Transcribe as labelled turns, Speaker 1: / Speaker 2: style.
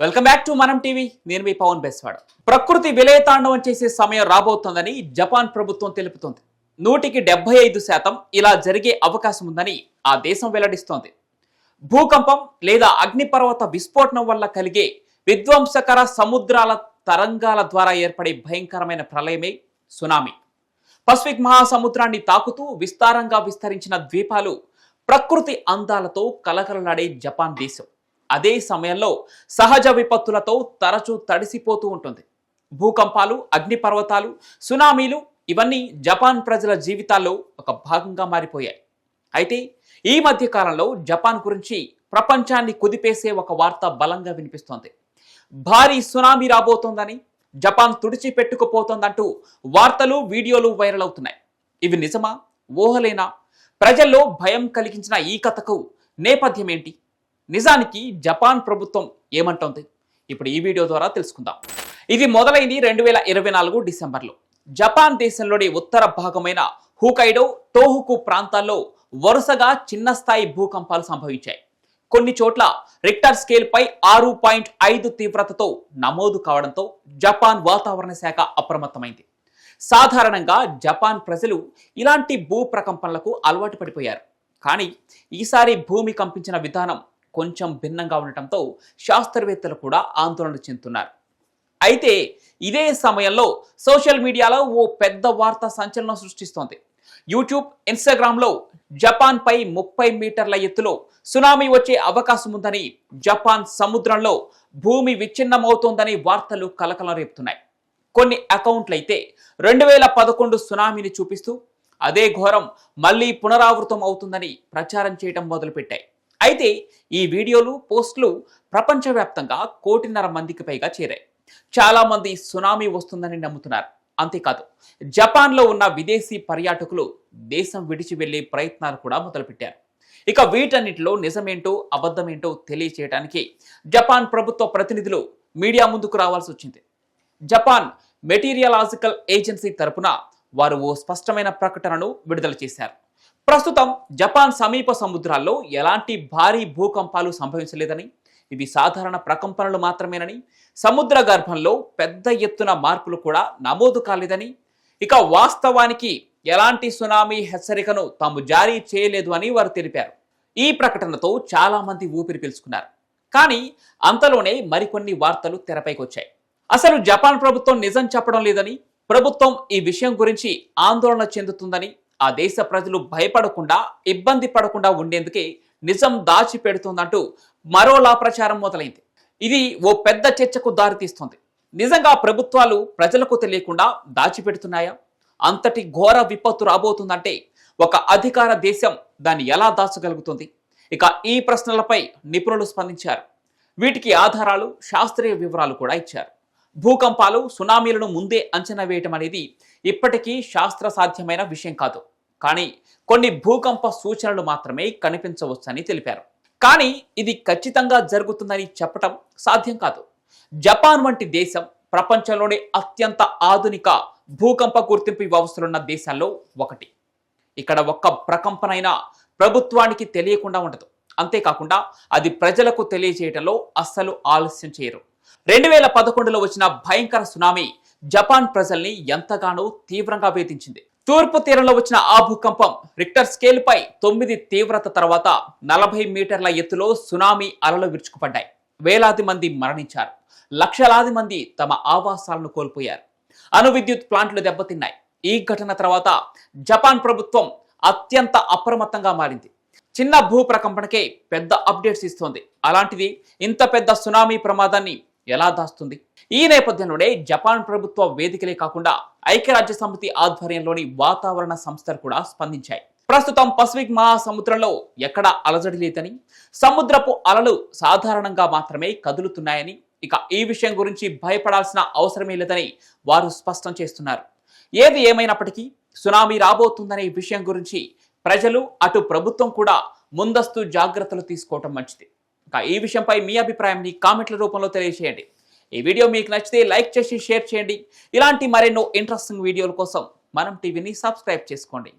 Speaker 1: Welcome back to Manam TV. నేను మీ పవన్ బెస్వాడ. ప్రకృతి విలయతాండవం చేసే సమయం రాబోతోందని జపాన్ ప్రభుత్వం తెలుపుతోంది. నూటికి డెబ్బై ఐదు శాతం ఇలా జరిగే అవకాశం ఉందని ఆ దేశం వెల్లడిస్తోంది. భూకంపం లేదా అగ్నిపర్వత విస్ఫోటనం వల్ల కలిగే విధ్వంసకర సముద్రాల తరంగాల ద్వారా ఏర్పడే భయంకరమైన ప్రళయమే సునామీ. పసిఫిక్ మహాసముద్రాన్ని తాకుతూ విస్తారంగా విస్తరించిన ద్వీపాలు ప్రకృతి అందాలతో కలకలలాడే జపాన్ దేశం. అదే సమయంలో సహజ విపత్తులతో తరచూ తడిసిపోతూ ఉంటుంది. భూకంపాలు అగ్నిపర్వతాలు సునామీలు ఇవన్నీ జపాన్ ప్రజల జీవితాల్లో ఒక భాగంగా మారిపోయాయి. అయితే ఈ మధ్య కాలంలో జపాన్ గురించి ప్రపంచాన్ని కుదిపేసే ఒక వార్త బలంగా వినిపిస్తోంది. భారీ సునామీ రాబోతోందని జపాన్ తుడిచిపెట్టుకుపోతోందంటూ వార్తలు వీడియోలు వైరల్ అవుతున్నాయి. ఇవి నిజమా? ఊహలేనా? ప్రజల్లో భయం కలిగించిన ఈ కథకు నేపథ్యం ఏంటి? నిజానికి జపాన్ ప్రభుత్వం ఏమంటోంది? ఇప్పుడు ఈ వీడియో ద్వారా తెలుసుకుందాం. ఇది మొదలైంది రెండు వేల ఇరవై నాలుగు డిసెంబర్లో. జపాన్ దేశంలోని ఉత్తర భాగమైన హూకైడో టోహుకు ప్రాంతాల్లో వరుసగా చిన్న స్థాయి భూకంపాలు సంభవించాయి. కొన్ని చోట్ల రిక్టర్ స్కేల్ పై ఆరు పాయింట్ ఐదు తీవ్రతతో నమోదు కావడంతో జపాన్ వాతావరణ శాఖ అప్రమత్తమైంది. సాధారణంగా జపాన్ ప్రజలు ఇలాంటి భూ ప్రకంపనలకు అలవాటు పడిపోయారు. కానీ ఈసారి భూమి కంపించిన విధానం కొంచెం భిన్నంగా ఉండటంతో శాస్త్రవేత్తలు కూడా ఆందోళన చెందుతున్నారు. అయితే ఇదే సమయంలో సోషల్ మీడియాలో ఓ పెద్ద వార్త సంచలనం సృష్టిస్తోంది. యూట్యూబ్ ఇన్స్టాగ్రామ్లో జపాన్పై ముప్పై మీటర్ల ఎత్తులో సునామీ వచ్చే అవకాశం ఉందని జపాన్ సముద్రంలో భూమి విచ్ఛిన్నమవుతోందని వార్తలు కలకలం రేపుతున్నాయి. కొన్ని అకౌంట్లు అయితే రెండు వేల పదకొండు సునామీని చూపిస్తూ అదే ఘోరం మళ్ళీ పునరావృతం అవుతుందని ప్రచారం చేయడం మొదలుపెట్టాయి. అయితే ఈ వీడియోలు పోస్టులు ప్రపంచవ్యాప్తంగా కోటిన్నర మందికి పైగా చేరాయి. చాలా మంది సునామీ వస్తుందని నమ్ముతున్నారు. అంతేకాదు జపాన్లో ఉన్న విదేశీ పర్యాటకులు దేశం విడిచి వెళ్ళే ప్రయత్నాలు కూడా మొదలుపెట్టారు. ఇక వీటన్నిటిలో నిజమేంటో అబద్ధమేంటో తెలియచేయడానికి జపాన్ ప్రభుత్వ ప్రతినిధులు మీడియా ముందుకు రావాల్సి వచ్చింది. జపాన్ మెటీరియలాజికల్ ఏజెన్సీ తరపున వారు ఓ స్పష్టమైన ప్రకటనను విడుదల చేశారు. ప్రస్తుతం జపాన్ సమీప సముద్రాల్లో ఎలాంటి భారీ భూకంపాలు సంభవించలేదని ఇవి సాధారణ ప్రకంపనలు మాత్రమేనని సముద్ర గర్భంలో పెద్ద ఎత్తున మార్పులు కూడా నమోదు కాలేదని ఇక వాస్తవానికి ఎలాంటి సునామీ హెచ్చరికను తాము జారీ చేయలేదు అని వారు తెలిపారు. ఈ ప్రకటనతో చాలామంది ఊపిరి పీల్చుకున్నారు. కానీ అంతలోనే మరికొన్ని వార్తలు తెరపైకి వచ్చాయి అసలు జపాన్ ప్రభుత్వం నిజం చెప్పడం లేదని ప్రభుత్వం ఈ విషయం గురించి ఆందోళన చెందుతుందని ఆ దేశ ప్రజలు భయపడకుండా ఇబ్బంది పడకుండా ఉండేందుకే నిజం దాచిపెడుతుందంటూ మరోలా ప్రచారం మొదలైంది. ఇది ఓ పెద్ద చర్చకు దారితీస్తుంది. నిజంగా ప్రభుత్వాలు ప్రజలకు తెలియకుండా దాచిపెడుతున్నాయా? అంతటి ఘోర విపత్తు రాబోతుందంటే ఒక అధికార దేశం దాన్ని ఎలా దాచగలుగుతుంది? ఇక ఈ ప్రశ్నలపై నిపుణులు స్పందించారు. వీటికి ఆధారాలు శాస్త్రీయ వివరాలు కూడా ఇచ్చారు. భూకంపాలు సునామీలను ముందే అంచనా వేయటం అనేది ఇప్పటికీ శాస్త్ర సాధ్యమైన విషయం కాదు. కానీ కొన్ని భూకంప సూచనలు మాత్రమే కనిపించవచ్చని తెలిపారు. కానీ ఇది ఖచ్చితంగా జరుగుతుందని చెప్పటం సాధ్యం కాదు. జపాన్ వంటి దేశం ప్రపంచంలోని అత్యంత ఆధునిక భూకంప గుర్తింపు వ్యవస్థలున్న దేశాల్లో ఒకటి. ఇక్కడ ఒక్క ప్రకంపనైనా ప్రభుత్వానికి తెలియకుండా ఉండదు. అంతేకాకుండా అది ప్రజలకు తెలియజేయటంలో అస్సలు ఆలస్యం చేయరు. రెండు వేల పదకొండులో వచ్చిన భయంకర సునామీ జపాన్ ప్రజల్ని ఎంతగానో తీవ్రంగా వేధించింది. తూర్పు తీరంలో వచ్చిన ఆ భూకంపం రిక్టర్ స్కేల్ పై తొమ్మిది తీవ్రత తర్వాత నలభై మీటర్ల ఎత్తులో సునామీ అలలు విరుచుకుపడ్డాయి. వేలాది మంది మరణించారు. లక్షలాది మంది తమ ఆవాసాలను కోల్పోయారు. అణు విద్యుత్ ప్లాంట్లు దెబ్బతిన్నాయి. ఈ ఘటన తర్వాత జపాన్ ప్రభుత్వం అత్యంత అప్రమత్తంగా మారింది. చిన్న భూ ప్రకంపనకే పెద్ద అప్డేట్స్ ఇస్తోంది. అలాంటిది ఇంత పెద్ద సునామీ ప్రమాదాన్ని ఎలా దాస్తుంది? ఈ నేపథ్యంలోనే జపాన్ ప్రభుత్వ వేదికలే కాకుండా ఐక్యరాజ్య సమితి ఆధ్వర్యంలోని వాతావరణ సంస్థలు కూడా స్పందించాయి. ప్రస్తుతం పసిఫిక్ మహాసముద్రంలో ఎక్కడా అలజడి లేదని సముద్రపు అలలు సాధారణంగా మాత్రమే కదులుతున్నాయని ఇక ఈ విషయం గురించి భయపడాల్సిన అవసరమే లేదని వారు స్పష్టం చేస్తున్నారు. ఏది ఏమైనప్పటికీ సునామీ రాబోతుందనే విషయం గురించి ప్రజలు అటు ప్రభుత్వం కూడా ముందస్తు జాగ్రత్తలు తీసుకోవటం మంచిది. ఈ విషయంపై మీ అభిప్రాయాన్ని కామెంట్ల రూపంలో తెలియజేయండి. ఈ వీడియో మీకు నచ్చితే లైక్ చేసి షేర్ చేయండి. ఇలాంటి మరెన్నో ఇంట్రెస్టింగ్ వీడియోల కోసం మనం టీవీని సబ్స్క్రైబ్ చేసుకోండి.